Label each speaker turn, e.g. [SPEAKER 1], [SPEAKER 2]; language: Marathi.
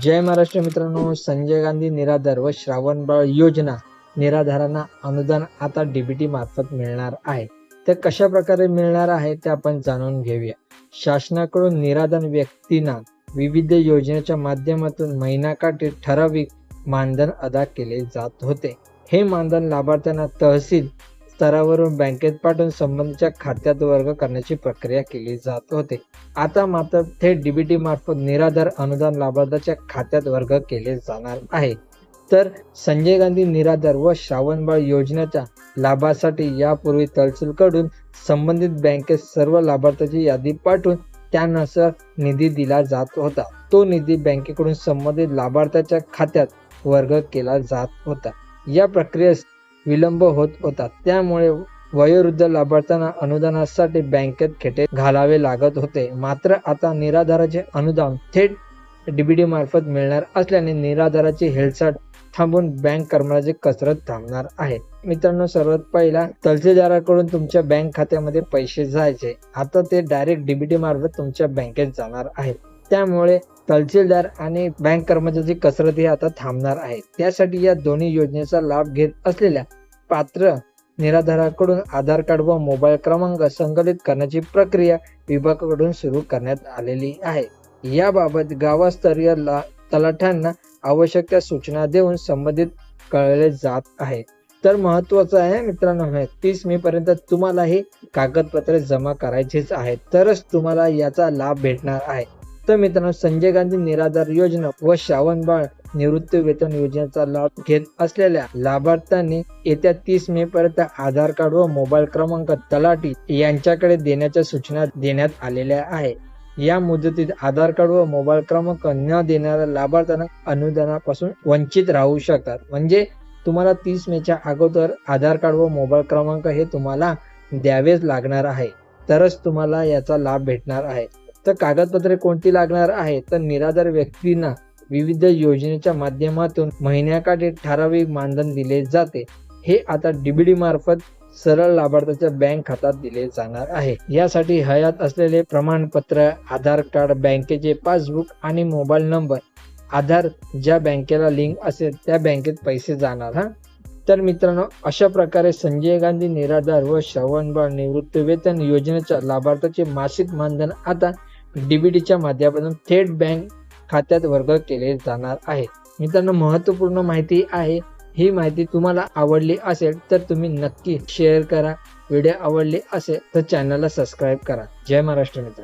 [SPEAKER 1] जय महाराष्ट्र मित्रांनो संजय गांधी निराधार व श्रावणबाळ योजना निराधारांना अनुदान आता डीबीटी मार्फत मिळणार आहे. ते कशा प्रकारे मिळणार आहे ते आपण जाणून घेऊया. शासनाकडून निराधार व्यक्तींना विविध योजनेच्या माध्यमातून महिनाकाठी ठराविक मानधन अदा केले जात होते. हे मानधन लाभार्थ्यांना तहसील स्तरावरून बँकेत पाठवून संबंधीच्या खात्यात वर्ग करण्याची प्रक्रिया केली जात होते. आता मात्र थेट डीबीटी मार्फत निराधार अनुदान लाभार्थ्याच्या खात्यात वर्ग केले जाणार आहे. तर संजय गांधी निराधार व श्रावणबाळ योजनेच्या लाभासाठी यापूर्वी तहसीलकडून संबंधित बँकेत सर्व लाभार्थ्याची यादी पाठवून त्यानुसार निधी दिला जात होता. तो निधी बँकेकडून संबंधित लाभार्थ्याच्या खात्यात वर्ग केला जात होता. या प्रक्रियेस विलंब होत होता. त्यामुळे वयोवृद्ध लाभार्थ्यांना अनुदानासाठी बँकेत खेटे घालावे लागत होते. मात्र आता निराधाराचे अनुदान थेट डीबीडी मार्फत मिळणार असल्याने निराधाराची हेळसाट थांबून बँक कर्मचाऱ्याची कसरत थांबणार आहे. मित्रांनो सर्वात पहिला तहसीलदाराकडून तुमच्या बँक खात्यामध्ये पैसे जायचे. आता ते डायरेक्ट डीबीटी मार्फत तुमच्या बँकेत जाणार आहे. त्यामुळे तहसीलदार आणि बँक कर्मचाऱ्याची कसरत ही आता थांबणार आहे. त्यासाठी या दोन्ही योजनेचा लाभ घेत असलेल्या पात्र निराधाराकडून आधार कार्ड व मोबाईल क्रमांक संकलित करण्याची प्रक्रिया विभागाकडून सुरू करण्यात आलेली आहे. याबाबत गावस्तरीय ला तलाठ्यांना आवश्यक त्या सूचना देऊन संबंधित कळले जात आहे. तर महत्वाचं आहे मित्रांनो तीस मे पर्यंत तुम्हाला हे कागदपत्रे जमा करायचीच आहेत. तरच तुम्हाला याचा लाभ भेटणार आहे. तर मित्रांनो संजय गांधी निराधार योजना व श्रावणबाळ निवृत्ती वेतन योजनेचा लाभ घेत असलेल्या लाभार्थ्यांनी येत्या तीस मे पर्यंत आधार कार्ड व मोबाईल क्रमांक तलाठी यांच्याकडे देण्याच्या सूचना देण्यात आलेल्या आहे या मुदतीत आधार कार्ड व मोबाईल क्रमांक न देणाऱ्या लाभार्थ्यांना अनुदानापासून वंचित राहू शकतात. म्हणजे तुम्हाला तीस मेच्या अगोदर आधार कार्ड व मोबाईल क्रमांक हे तुम्हाला द्यावेच लागणार आहे. तरच तुम्हाला याचा लाभ भेटणार आहे. तर कागदपत्रे कोणती लागणार आहे तर निराधार व्यक्तींना विविध योजनेच्या माध्यमातून महिन्याकाठी ठराविक मानधन दिले जाते. हे आता डीबीडी मार्फत सरळ लाभार्थ्याच्या बँक खात्यात दिले जाणार आहे. यासाठी हयात असलेले प्रमाणपत्र आधार कार्ड बँकेचे पासबुक आणि मोबाईल नंबर आधार ज्या बँकेला लिंक असेल त्या बँकेत पैसे जाणार हा? तर मित्रांनो अशा प्रकारे संजय गांधी निराधार व श्रवणबाळ निवृत्ती वेतन योजनेच्या लाभार्थ्याचे मासिक मानधन आता डीबीटीच्या माध्यमातून थेट बँक खात्यात वर्ग केले जाणार आहे. मित्रांनो महत्त्वपूर्ण माहिती आहे. ही माहिती तुम्हाला आवडली असेल तर तुम्ही नक्की शेअर करा. व्हिडिओ आवडली असेल तर चॅनलला सबस्क्राईब करा. जय महाराष्ट्र मित्र